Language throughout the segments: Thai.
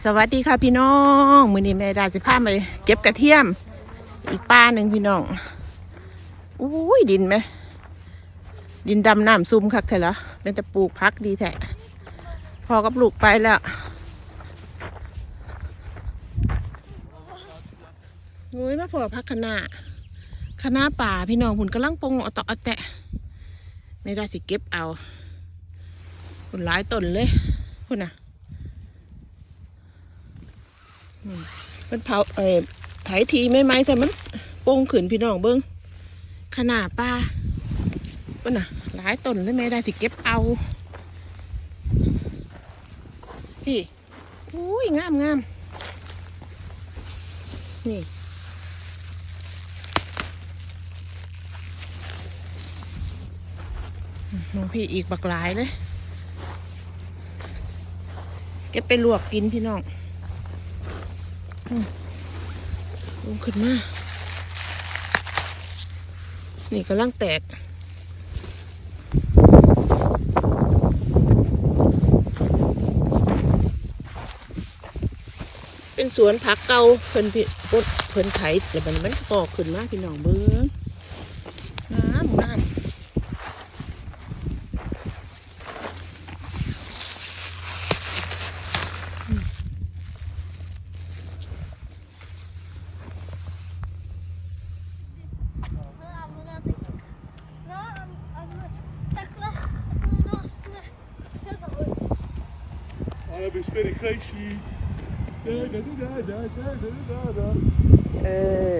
สวัสดีค่ะพี่น้องมือนี้แม่ดาสิพาไปเก็บกระเทียม อีกป้าหนึ่งพี่น้องอุ้ยดินไหมดินดำน้ำซุ่มคักแท้ละเป็นแต่ปลูกพักดีแท้พอกับลูกไปแล้วโอ้ยมาพอพักคณะคณะป่าพี่น้องหุ่นกำลังปงอตออแตะแม่ไดาสิเก็บเอาหุ่นหลายต้นเลยหุ่นน่ะ อื มันเผาเอ่อไถทีไม่ไหมแต่มันโป่งขืนพี่น้องเบิ้งขนาดป้าก็น่ะ หลายต้นเลยแม่ได้สิเก็บเอา พี่อุ้ยงามงามนี่น้องพี่อีกบักหลายเลย เก็บไปลวกกินพี่น้อง ลงขึ้นมา นี่กำลังแตกเป็นสวนผักเก่าเพิ่นพี่เพิ่นไถแล้วมันมันก็ขึ้นมาพี่น้องเบิ้งงามงาม No, takhle nos se dohodí. Ale bys mi rychlejší. Da, da, da, da, da, da, da, da. เออ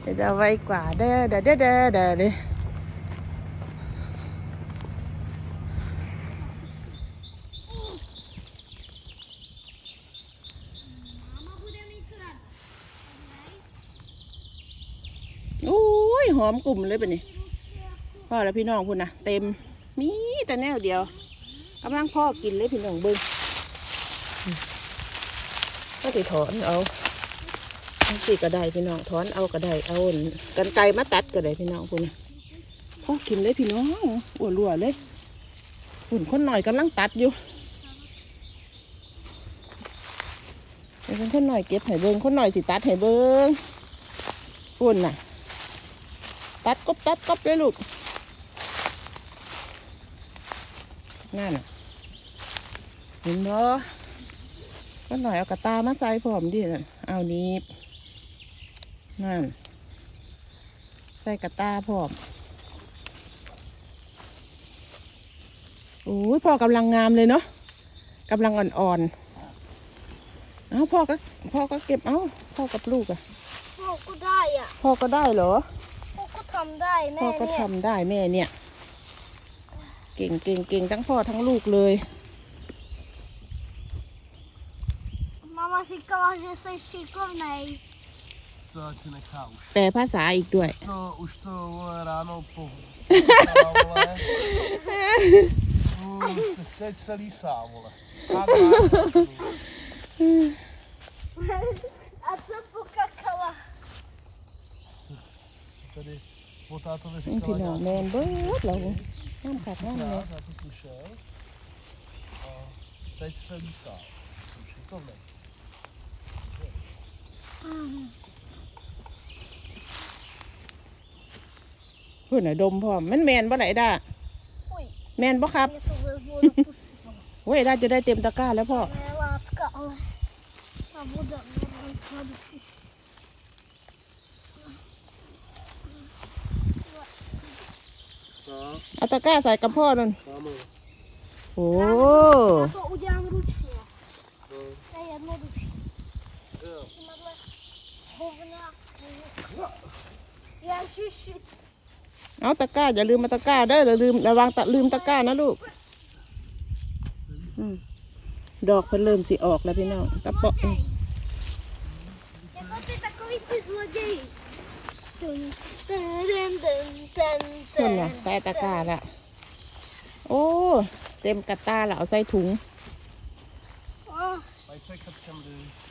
เดี๋ยวจะไวกว่าเด้อเด้อเด้อเด้อเด้อเด้อโอ้ยหอมกลุ่มเลยปะนี่พ่อแล้วพี่น้องพุ่นนะเต็มมีแต่แนวเดียว กำลังพ่อกินเลยพี่น้องเบิ้งอืมก็ติถอนเอาสิก็ได้พี่น้องถอนเอาก็ได้เอาอันกันไกมาตัดก็ได้พี่น้องพุ่นพ่อกินเลยพี่น้องอ้วนรัวเลยหุ่นคนหน่อยกำลังตัดอยู่เดี๋ยวคนหน่อยเก็บให้เบิ้งคนหน่อยสิตัดให้เบิ้งพุ่นน่ะ ตัดกบตัดกบเลยลูกนั่นน่ะ เห็นบ่ก็หน่อยเอากระตามาใส่พร้อมดิน่ะเอานี้นั่น ใส่กระตาพร้อมโอ้ยพ่อกำลังงามเลยเนาะกำลังอ่อนๆ เอาพ่อก็พ่อก็เก็บเอาพ่อกับลูกอะพ่อก็ได้อะพ่อก็ได้เหรอ พ่อก็ทำได้แม่พ่อก็เนี่ยทำได้แม่เนี่ย เก่งเก่งเก่งทั้งพ่อทั้งลูกเลย Mama říkala, že jsi šikovnej. To ať si nechá už. แต่ภาษาอีกด้วย To, už to vole, ráno po... Lísá, vole. Uh, teď se lísá, vole. Tak, A co pokakala? Tady po tátovi นี่ říkala พี่น้องแมนเบิดเราน้ำกัดน้ำเลย nějak, já to slyšel. A teď se lísá. Jsem šikovnej. เพื่อนน่ะดมพ่อมมันแมนบ่ไหนด้า Uj, แมนบ่ครับ mě to vezmu do pusy. เว้ยด้าจะได้เต็มตะกร้าแล้วพ่อ Ne látka, ale ta voda mě vezme do pusy. Tak, เอาตะกร้าใส่กับพ่อนั่น máme. โอ้ Já to udělám hovna. Ježiši, เอาตะกร้าอย่าลืมมาตะกร้าเด้ออย่าลืมระวังตะลืมตะกร้านะลูกอืมดอกเพิ่นเริ่มสิออกแล้วพี่น้องตะเปาะนี่ jako ty takový ty zloději. Ten, ten, ten, ten, เพิ่น ten, น่ะใส่ตะกร้าละโอ้เต็มกระตาแล้วเอาใส่ถุง Oh, Mají se krčemry. Hả?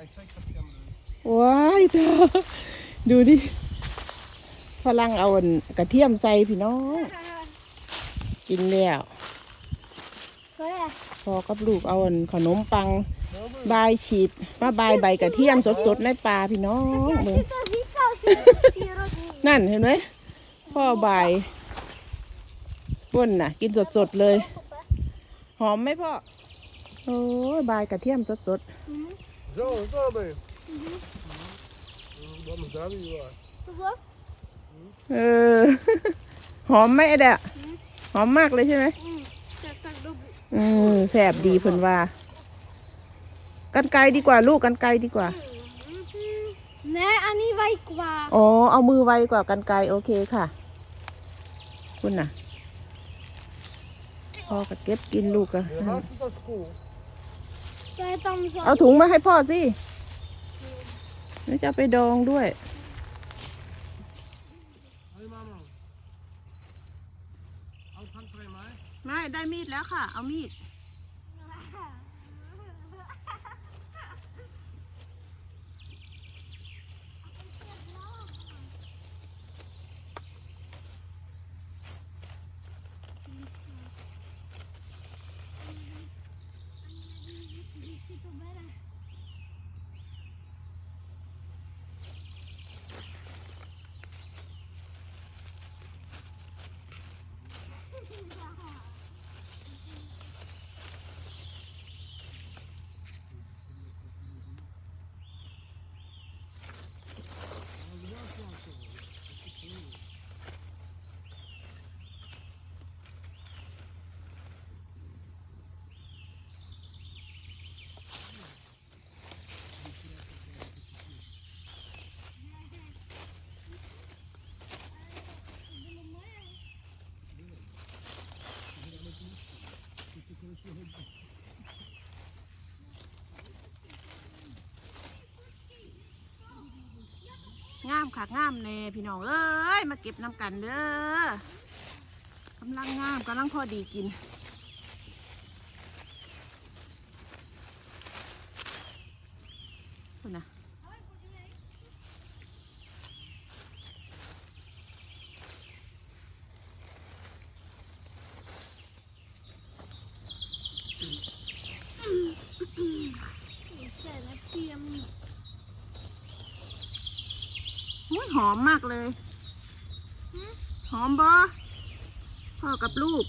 Mají se krčemry. ว้ายเธอดูดิพลังเอาอันกระเทียมใส่พี่น้อง กินแล้ว co je? พอกับลูกเอาอันขนมปังบายฉีดมาบายใบกระเทียมสดๆในปลาพี่น้องเบิ่งนั่นเห็นไหมพ่อบายบ้นน่ะ กินสดๆเลย หอมไหมพ่อ โอ้ยบายกระเทียมสด Hmm. Zo, zo ben je. Wat een dame je was. Tunggu. ๆเออ หอมไหมไอเดะหอมมากเลยใช่ไหม Hmm. Tak tak dobu. อืมแสบดีเพิ่นว่า กันไกลดีกว่าลูกกันไกลดีกว่า Nee, Annie baik kwa. อ๋อ เอามือไวกว่ากันไกลโอเคค่ะ คุณน่ะพ่อก็เก็บกินลูกอะ Je maakt het als koel. Saya tam zo. เอาถุงมาให้พ่อสิแล้วจะเอาไปดองด้วย Hé mama. Al van twee mij. ไม่ได้มีดแล้วค่ะ เอามีด งามค่ะงามแน่พี่น้องเอ้ยมาเก็บน้ำกันเด้อกำลังงามกำลังพอดีกิน คุณนะ อุ้ยหอมมากเลย หอมบอพ่อกับลูก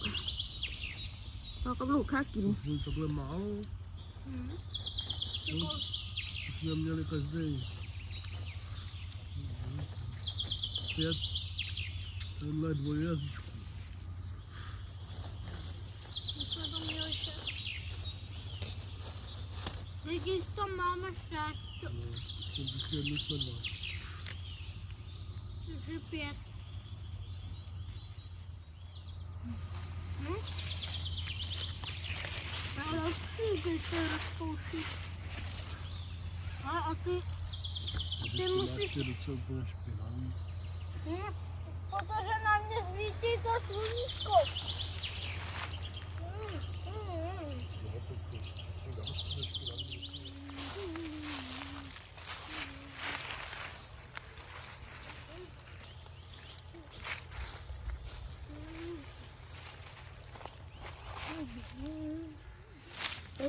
พ่อกับลูกข้ากิน Voelt het helemaal. Ik neem jullie als ding. Zet. En laat voor je. Isso do meu chefe. Tem que tomar uma chata. Dat is geen niet meer Rupěr. Hm? Ale no. ty, kde se rozpouští. A, ty... Ty musíš... Hm? Protože na mě svítí to sluníčko.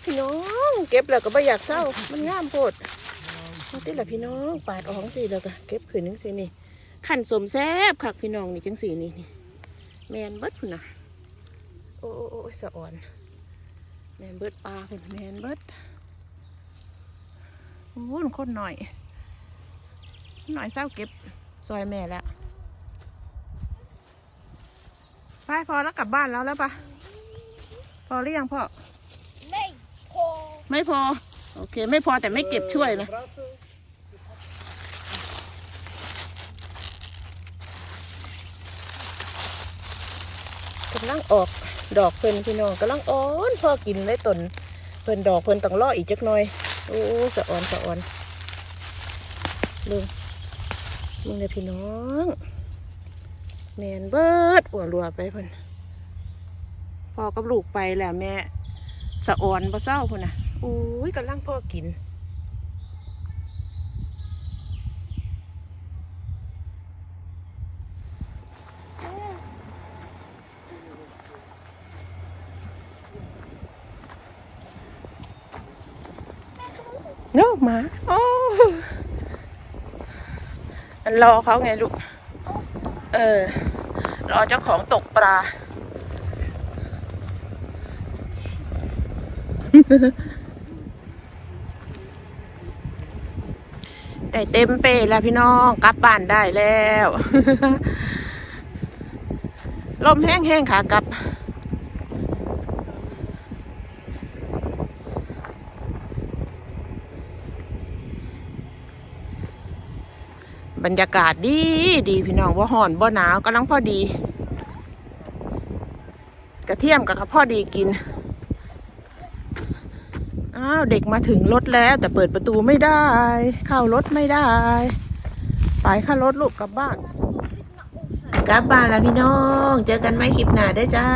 พี่น้อง เก็บแล้วก็ไม่อยากเศร้า มันงามโพดมาติละพี่น้องปาดออกสิแล้วก็เก็บขืนจังสินี่ขันสมแซบคักพี่น้องนี่จังสีนี่นี่แมนเบิดพุ่นนะโอ้โอ้สะอ่อน แมนเบิดปลาพุ่นแมนเบิดโอ้ยคนหน่อย หน่อยเศร้าเก็บซอยแม่แล้วไปพอแล้วกลับบ้านแล้วแล้วปะพอหรือยังพ่อ ไม่พอ โอเค ไม่พอแต่ไม่เก็บช่วยนะกำลังออกดอกเพิ่นพี่น้องกำลังอ่อนพอกินเลยตนเพิ่นดอกเพิ่นต้องรออีกจักหน่อย โอ้สะอ่อนสะอ่อนลุงมึงเลยพี่น้องแมนเบิดอัวรัวไปเพิ่นพอกับลูกไปแล้วแม่สะอ่อนบ่เศร้าพุ่นน่ะ อุ้ยกำลังพ่อกิน เนาะหมาโอ้มันรอเขาไงลูก เออ รอเจ้าของตกปลา ได้เต็มเป้แล้วพี่น้องกลับบ้านได้แล้ว ลมแห้งๆค่ะกลับบรรยากาศดีดีพี่น้องว่าห่อนบ่หนาวกำลังพอดี กระเทียมกับกระพอดีกิน อ้าวเด็กมาถึงรถแล้วแต่เปิดประตูไม่ได้ เข้ารถไม่ได้ ไปข้ารถลูกกลับบ้าน กลับบ้านแล้วพี่น้อง เจอกันไหมคลิปหน้าได้จ้า